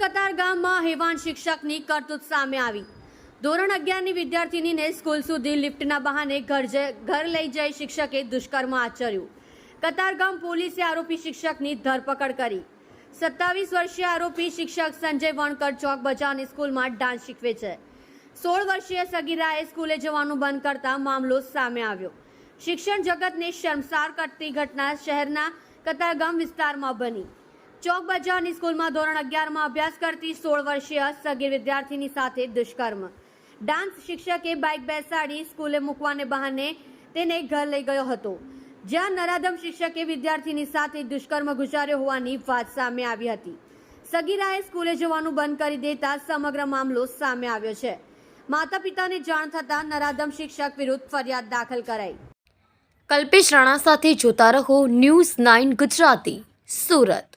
કતારગામમાં હેવાન શિક્ષકની કરતૂત સામે આવી. ધોરણ અગિયારની વિદ્યાર્થીનીને સ્કૂલ સુધી લિફ્ટના બહાને ઘર ઘર લઈ જઈ શિક્ષકે દુષ્કર્મ આચર્યું. કતારગામ પોલીસે આરોપી શિક્ષકની ધરપકડ કરી. સત્તાવીસ વર્ષીય આરોપી શિક્ષક સંજય વણકર ચોક બજારની સ્કૂલમાં ડાન્સ શીખવે છે. સોળ વર્ષીય સગીરાએ સ્કૂલે જવાનું બંધ કરતા મામલો સામે આવ્યો. શિક્ષણ જગતને શર્મસાર કરતી ઘટના શહેરના કતારગામ વિસ્તારમાં બની. ચોક બજારની સ્કૂલમાં ધોરણ અગિયારમાં અભ્યાસ કરતી સોળ વર્ષીય સગીર વિદ્યાર્થીની સાથે દુષ્કર્મ. ડાન્સ શિક્ષકે બાઇક બેસાડી સ્કૂલે મૂકવાને બહાને તેને ઘર લઈ ગયો હતો. જ્યાં નરાધમ શિક્ષકે વિદ્યાર્થીની સાથે દુષ્કર્મ ગુજાર્યો હોવાની વાત સામે આવી હતી. સગીરાએ સ્કૂલે જવાનું બંધ કરી દેતા સમગ્ર મામલો સામે આવ્યો છે. માતા પિતાને જાણ થતાં નરાધમ શિક્ષક વિરુદ્ધ ફરિયાદ દાખલ કરાઈ. કલ્પેશ રાણા સાથે જોતા રહો ન્યૂઝ નાઇન ગુજરાતી, સુરત.